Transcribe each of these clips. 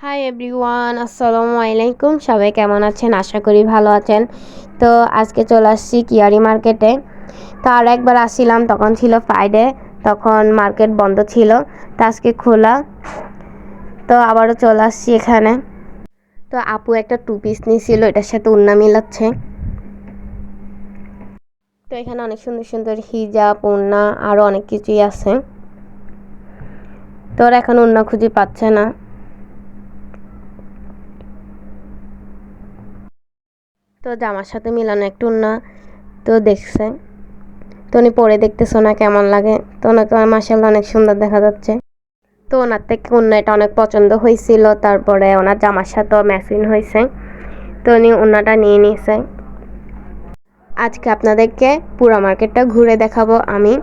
Hi everyone আসসালামু আলাইকুম। সবাই কেমন আছেন? আশা করি ভালো আছেন। তো আজকে চলে আসছি কিয়ারি মার্কেটে। তো আর একবার আসছিলাম, তখন ছিল ফ্রাইডে তখন মার্কেট বন্ধ ছিল, তো আজকে খোলা। তো আবারও চলে আসছি এখানে। তো আপু একটা টু পিস নিয়েছিল, এটার সাথে উন্না মিলাচ্ছে। তো এখানে অনেক সুন্দর সুন্দর হিজাব উন্না আরও অনেক কিছুই আছে। তো ওরা এখন উন্না খুঁজে পাচ্ছে না। তো জামার সাথে মিলানো একটু না, তো দেখছে। তো উনি পরে দেখতেছো না কেমন লাগে। তো ওনাকে মাসাল্লাহ অনেক সুন্দর দেখা যাচ্ছে। তো ওনার থেকে এটা অনেক পছন্দ হয়েছিল। তারপরে ওনার জামার সাথেও ম্যাচিং হয়েছে। তো উনি অন্যটা নিয়ে নিয়েছে। আজকে আপনাদেরকে পুরো মার্কেটটা ঘুরে দেখাবো আমি।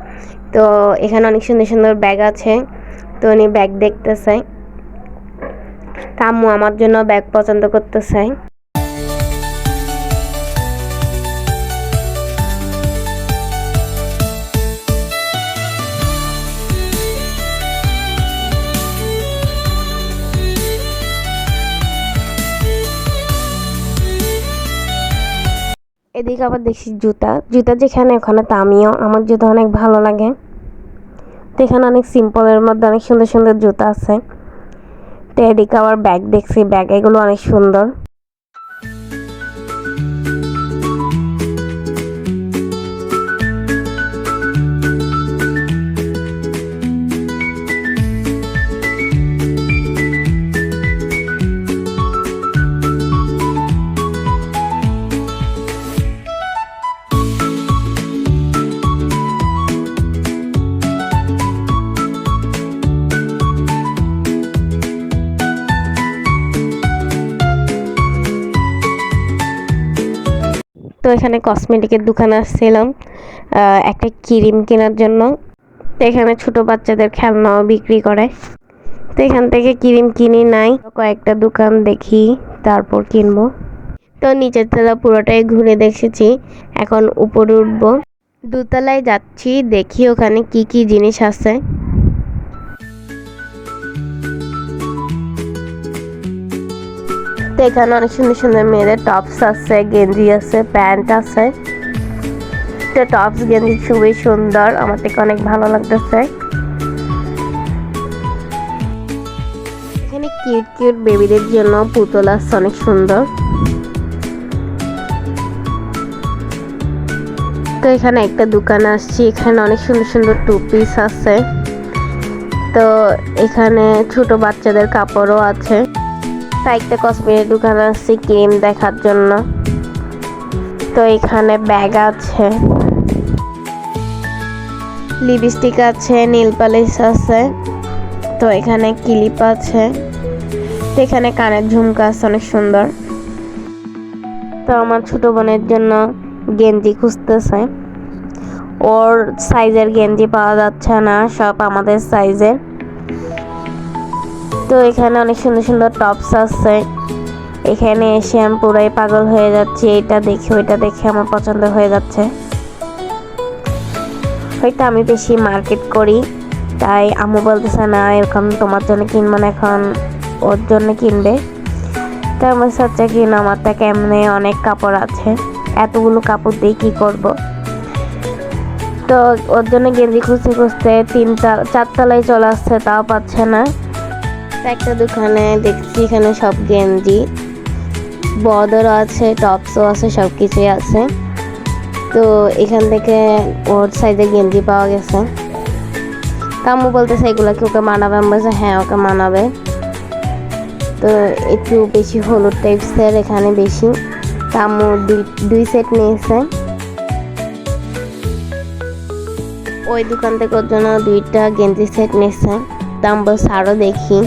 তো এখানে অনেক সুন্দর সুন্দর ব্যাগ আছে। তো উনি ব্যাগ দেখতেছে। আম্মু আমার জন্য ব্যাগ পছন্দ করতেছে। এদিকে আবার দেখছি জুতা। জুতা যেখানে, ওখানে তামিও আমার জুতা অনেক ভালো লাগে। তো এখানে অনেক সিম্পলের মধ্যে অনেক সুন্দর সুন্দর জুতা আছে। তো এদিকে আবার ব্যাগ দেখছি। ব্যাগ এগুলো অনেক সুন্দর। তো এখানে কসমেটিকের দোকানে আসছিলাম একটা ক্রিম কেনার জন্য। তো এখানে ছোট বাচ্চাদের খেলনাও বিক্রি করে। তো এখান থেকে ক্রিম কিনি নাই, কয়েকটা দোকান দেখি, তারপর কিনবো। তো নিচের তলা পুরোটাই ঘুরে দেখেছি, এখন উপরে উঠবো। দুতলায় যাচ্ছি, দেখি ওখানে কি কি জিনিস আছে। তো এখানে অনেক সুন্দর সুন্দর মেয়েদের টপস আছে, গেঞ্জি আছে, প্যান্ট আছে। তো টপস গেঞ্জি খুবই সুন্দর, আমার থেকে অনেক ভালো লাগতেছে। এখানে কিউট কিউট বেবিদের জন্য পুতুল আছে, অনেক সুন্দর। তো এখানে একটা দোকান আসছি এখানে অনেক সুন্দর সুন্দর টু পিস আছে। তো এখানে ছোট বাচ্চাদের কাপড়ও আছে। একটা কসমেটিক দোকান আসছি ক্রিম দেখার জন্য। তো এখানে ব্যাগ আছে। লিপস্টিক আছে নীল পালিশ আছে। তো এখানে ক্লিপ আছে। তো এখানে কানের ঝুমকা আছে, অনেক সুন্দর। তো আমার ছোট বোনের জন্য গেঞ্জি খুঁজতেছে। ওর সাইজের গেঞ্জি পাওয়া যাচ্ছে না, সব আমাদের সাইজের তো এখানে অনেক সুন্দর সুন্দর টপস আছে। এখানে এসে আমি পুরাই পাগল হয়ে যাচ্ছি। এটা দেখে, ওইটা দেখে আমার পছন্দ হয়ে যাচ্ছে। হয়তো আমি বেশি মার্কেট করি, তাই আমু বলতেছে, না, এরকম তোমার জন্য কিনবো না, এখন ওর জন্য কিনবে। তাই আমার সাথে কিন আমার তা কেমনে অনেক কাপড় আছে। এতগুলো কাপড় দিয়ে কী করব? তো ওর জন্য গেঞ্জি খুঁজতে খুঁজতে তিনটা, চারতলায় চলে আসছে, তাও পাচ্ছে না। একটা দোকানে দেখছি এখানে সব গেঞ্জি। বদরও আছে, টপসও আছে সব কিছুই আছে। তো এখান থেকে ওর সাইজে গেঞ্জি পাওয়া গেছে। তাম্মু বলতেছে, এগুলো কি ওকে মানাবে? আমি বলছে হ্যাঁ ওকে মানাবে। তো একটু বেশি হলুদ টাইপসের এখানে বেশি। দুই দুই সেট নিয়েছে। ওই দোকান থেকে ওর জন্য দুইটা গেঞ্জি সেট নিয়েছে। দাম বলছে আরও দেখি।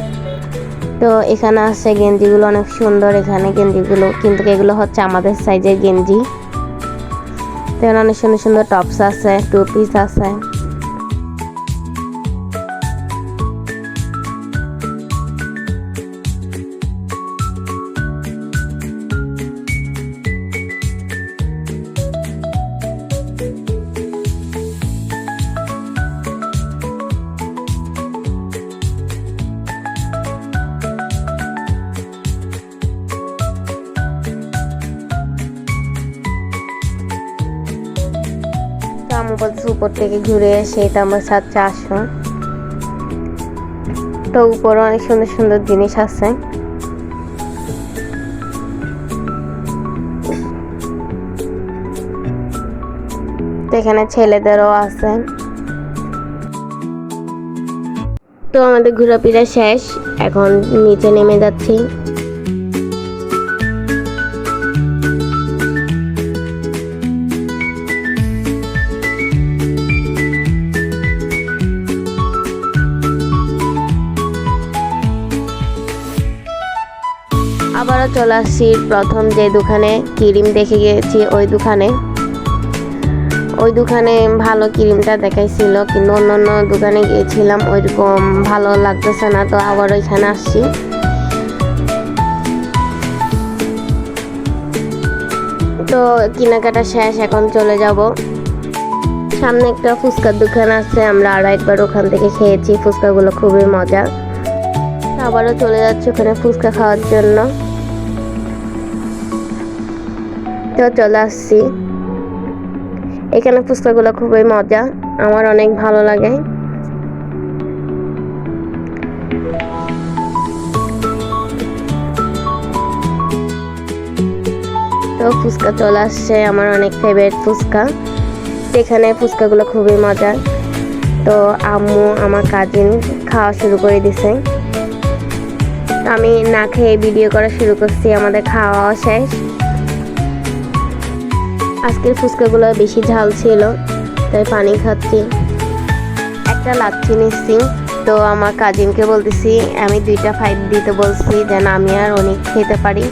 তো এখানে আছে গেঞ্জিগুলো অনেক সুন্দর এখানে গেঞ্জিগুলো, কিন্তু এগুলো হচ্ছে আমাদের সাইজের গেঞ্জি। তো অনেক সুন্দর সুন্দর টপস আছে টু পিস আছে। আম্মু উপর থেকে ঘুরে এসে এটা আমার সাথে আসো। তো উপরে অনেক সুন্দর সুন্দর জিনিস আছে। এখানে ছেলেদেরও আছে। তো আমাদের ঘোরাফেরা শেষ। এখন নিচে নেমে যাচ্ছি। আবারও চলে আসছি প্রথম যে দোকানে ক্রিম দেখে গিয়েছি ওই দোকানে ওই দোকানে ভালো ক্রিমটা দেখাইছিল, কিন্তু অন্য অন্য দোকানে গিয়েছিলাম, ওইরকম ভালো লাগতেছে না, তো আবার ওইখানে আসছি। তো কেনাকাটা শেষ, এখন চলে যাব। সামনে একটা ফুচকার দোকান আছে, আমরা আরও একবার ওখান থেকে খেয়েছি, ফুচকাগুলো খুবই মজা। আবারও চলে যাচ্ছি ওখানে ফুচকা খাওয়ার জন্য। তো চলে আসছি। এখানে ফুচকাগুলো খুবই মজা, আমার অনেক ভালো লাগে। তো ফুচকা চলে আসছে, আমার অনেক ফেভারিট ফুচকা। এখানে ফুচকাগুলো খুবই মজা তো আম্মু, আমার কাজিন খাওয়া শুরু করে দিছে। আমি না খেয়ে ভিডিও করা শুরু করছি, আমাদের খাওয়া শেষ। আজকের ফুচকাগুলো বেশি ঝাল ছিল, তাই পানি খাচ্ছি। একটা লাচ্ছি নিচ্ছি, তো আমার কাজিনকে বলতেছি, আমি দুইটা ফাইভ দিতে বলছি যেন আমি আর উনি খেতে পারি।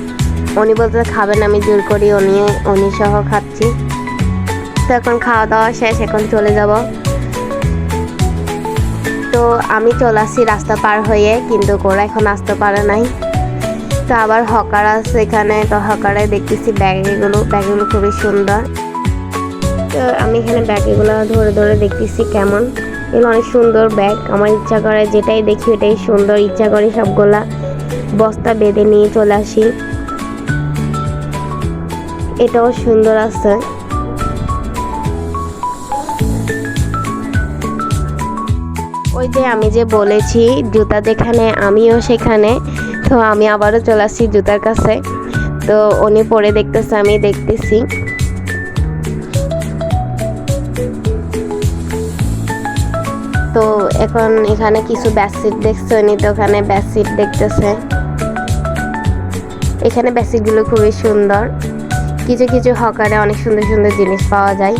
উনি বলতে খাবেন, আমি জোর করি, উনি উনি সহ খাচ্ছি। তো এখন খাওয়া দাওয়া শেষ, এখন চলে যাব। তো আমি চলে আসছি রাস্তা পার হয়ে, কিন্তু ওরা এখন আসতে পারে নাই। তো আবার হকার আছে এখানে, তো হকারে দেখতেছি ব্যাগগুলো ব্যাগগুলো খুবই সুন্দর। তো আমি এখানে ব্যাগগুলো ধরে ধরে দেখতেছি কেমন। এগুলো অনেক সুন্দর ব্যাগ, আমার ইচ্ছা করে যেটাই দেখি ওটাই সুন্দর, ইচ্ছা করে সবগুলা বস্তা বেঁধে নিয়ে চলে আসি। এটাও সুন্দর আছে। ওই যে আমি যে বলেছি, জুতা যেখানে, আমিও সেখানে। তো আমি আবারও চলে আসছি জুতার কাছে। তো উনি পরে দেখতেছে, আমি দেখতেছি। তো এখন এখানে কিছু ব্যাসিট দেখছে, উনি তো ওখানে ব্যাসিট দেখতেছে। এখানে ব্যাসিটগুলো খুবই সুন্দর। কিছু কিছু হকারে অনেক সুন্দর সুন্দর জিনিস পাওয়া যায়।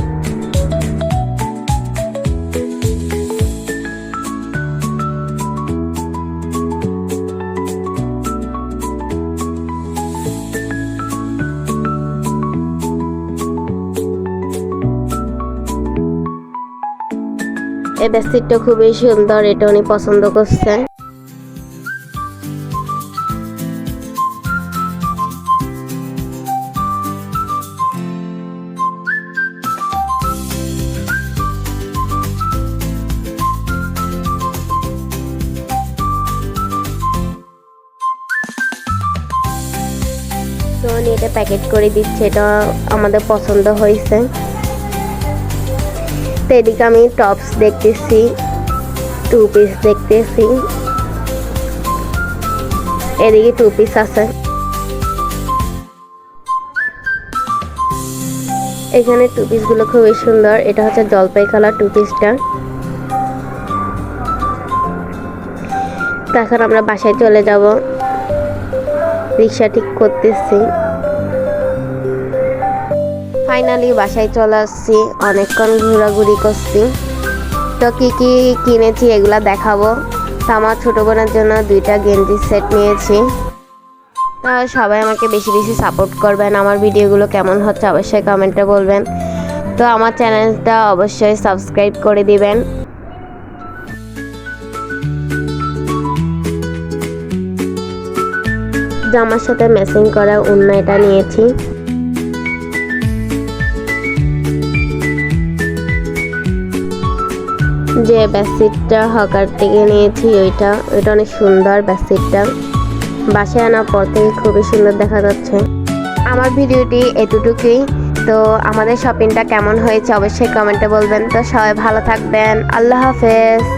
এই বেডশিটটা খুবই সুন্দর, এটা উনি পছন্দ করছে তো উনি এটা প্যাকেট করে দিচ্ছে, এটা আমাদের পছন্দ হয়েছে। এদিকে আমি টপস দেখতেছি টু পিস দেখতেছি। এদিকে টু পিস আছে। এখানে টু পিসগুলো খুবই সুন্দর, এটা হচ্ছে জলপাই কালার টু। পিসটা এখন আমরা বাসায় চলে যাব। রিক্সা ঠিক করতেছি। ফাইনালি বাসায় চলে আসছি। অনেকক্ষণ ঘোরাঘুরি করছি। তো কী কী কিনেছি এগুলা দেখাবো। তো আমার ছোটো বোনের জন্য দুইটা গেঞ্জি সেট নিয়েছি। তো সবাই আমাকে বেশি বেশি সাপোর্ট করবেন। আমার ভিডিওগুলো কেমন হচ্ছে অবশ্যই কমেন্টে বলবেন। তো আমার চ্যানেলটা অবশ্যই সাবস্ক্রাইব করে দিবেন। জামার সাথে ম্যাচিং করা এটা নিয়েছি। যে বেডশিটটা হকার থেকে নিয়েছি ওইটা ওইটা অনেক সুন্দর বেডশিটটা বাসায় আনার পর থেকে খুবই সুন্দর দেখা যাচ্ছে। আমার ভিডিওটি এতটুকুই। তো আমাদের শপিংটা কেমন হয়েছে অবশ্যই কমেন্টে বলবেন। তো সবাই ভালো থাকবেন। আল্লাহ হাফেজ।